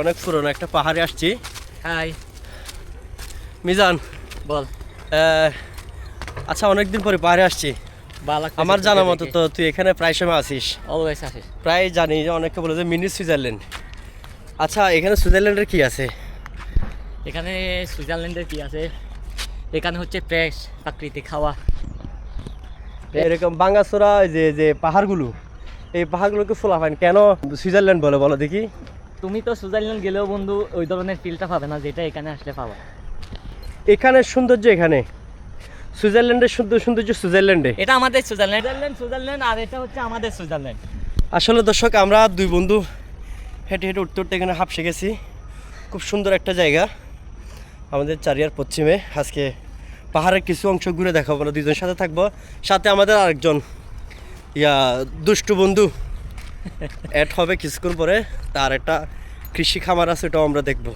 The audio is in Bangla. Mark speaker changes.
Speaker 1: অনেক পুরনো একটা পাহাড়ে আসছি।
Speaker 2: হাই।
Speaker 1: মিজান
Speaker 2: বল।
Speaker 1: আচ্ছা অনেকদিন পরে পাহাড়ে আসছি। আমার জানা মতো তো তুই এখানে প্রায় সময় আসিস
Speaker 2: অলওয়েজ আসিস।
Speaker 1: প্রায় জানি যে অনেকে বলে যে মিনি সুইজারল্যান্ড। আচ্ছা এখানে সুইজারল্যান্ডের কি আছে?
Speaker 2: এখানে সুইজারল্যান্ডের কি আছে? এখানে হচ্ছে ফ্রেশ প্রাকৃতিক খাওয়া
Speaker 1: এরকম বাঙ্গাসোরা যে যে পাহাড়গুলো এই পাহাড়গুলোকে ফোলা পান কেন সুইজারল্যান্ড বলে বলো দেখি।
Speaker 2: তুমি তো সুইজারল্যান্ড গেলেও বন্ধু ওই ধরনের ফিলটা পাবে না যেটা এখানে আসলে পাবা।
Speaker 1: এখানে সৌন্দর্য এখানে? সুইজারল্যান্ডের সুন্দর সৌন্দর্য সুইজারল্যান্ডে?
Speaker 2: এটা আমাদের সুইজারল্যান্ড। সুইজারল্যান্ড সুইজারল্যান্ড আর এটা হচ্ছে আমাদের সুইজারল্যান্ড।
Speaker 1: আসলে দর্শক আমরা দুই বন্ধু হেঁটে হেঁটে উঠতে উঠতে এখানে হাঁপসে গেছি। খুব সুন্দর একটা জায়গা আমাদের চারিয়ার পশ্চিমে। আজকে পাহাড়ের কিছু অংশ ঘুরে দেখাবো আমরা দুইজন সাথে থাকব। সাথে আমাদের আরেকজন ইয়া দুষ্টু বন্ধু। অ্যাড হবে কিছুক্ষণ পরে তার একটা কৃষি খামার আছে ওটাও আমরা দেখব।